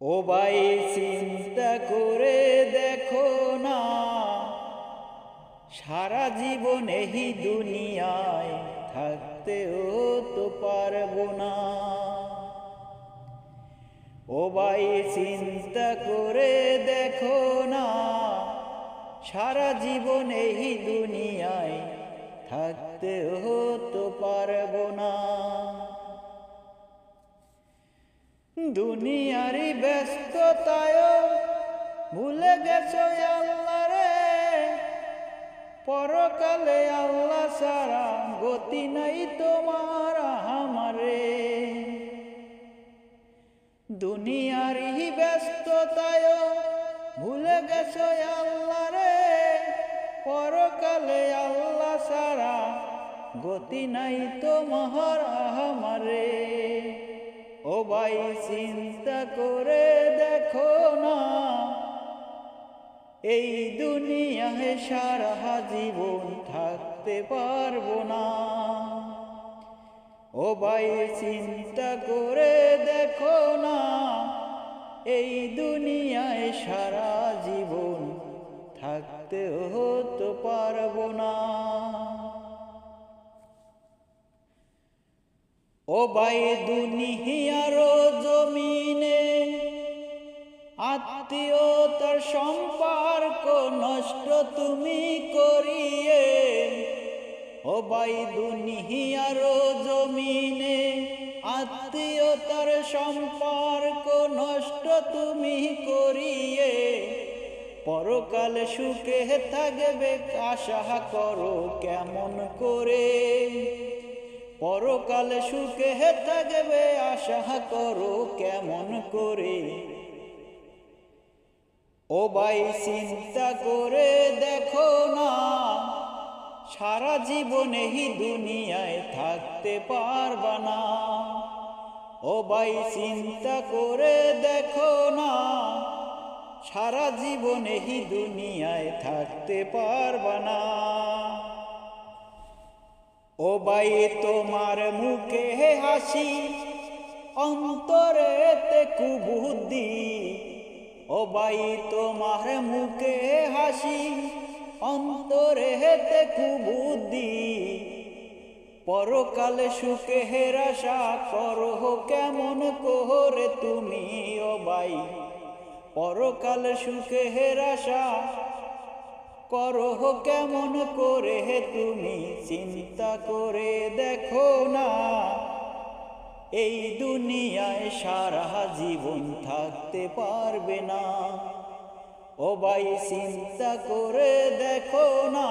ও ভাই, চিন্তা করে দেখো না, সারা জীবন এই দুনিয়ায় থাকতেও তো পারব না। ও ভাই, চিন্তা করে দেখো না, সারা জীবন এই দুনিয়ায় থাকতেও তো পারব না। দুনিয়ারি ব্যস্ততায় ভুলে গেছো আল্লাহ রে। পরকালে আল্লাহ সারা গতি নাই তোমার আমারে। দুনিয়ারি ব্যস্ততায় ভুলে গেছো আল্লাহ রে। পরকালে আল্লাহ সারা গতি নাই তোমার আমারে। ও ভাই, চিন্তা করে দেখো না। এই দুনিয়ায় সারা জীবন থাকতে পারব না। ও ভাই, চিন্তা করে দেখো না। এই দুনিয়ায় সারা জীবন থাকতে হতো পারব না। ও ভাই দুনিয়ার জমিনে, আত্মীয়তার সম্পর্ক নষ্ট তুমি করিয়ে, ও ভাই দুনিয়ার জমিনে, আত্মীয়তার সম্পর্ক নষ্ট তুমি করিয়ে, পরকাল সুখে থাকবে, আশা করো কেমন করে? পরকাল সুখে থাকবে, আশা করো কেমন করে? ও ভাই, চিন্তা করে দেখো না, সারা জীবনে হি দুনিয়ায় থাকতে পারবা না। ও ভাই, চিন্তা করে দেখো না, সারা জীবনে হি দুনিয়ায় থাকতে পারবা না। ও ভাই, তোমার মুখে হাসি, অন্তরেতে কুবুদ্ধি। ও ভাই, তোমার মুখে হাসি, অন্তরেতে কুবুদ্ধি। পরকাল সুখে হেরাশা করো কেমন কোহরে তুমি ও ভাই। পরকাল সুখে হেরাশা করো কেমন করে তুমি চিন্তা করে দেখো না। এই দুনিয়ায় সারা জীবন থাকতে পারবে না। ও ভাই, চিন্তা করে দেখো না।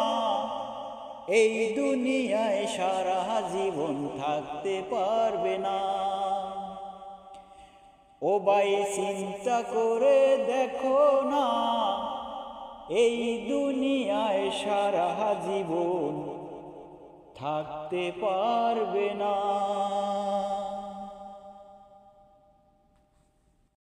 এই দুনিয়ায় সারা জীবন থাকতে পারবে না। ও ভাই, চিন্তা করে দেখো না। এই দুনিয়ায় সারা জীবন থাকতে পারবে না।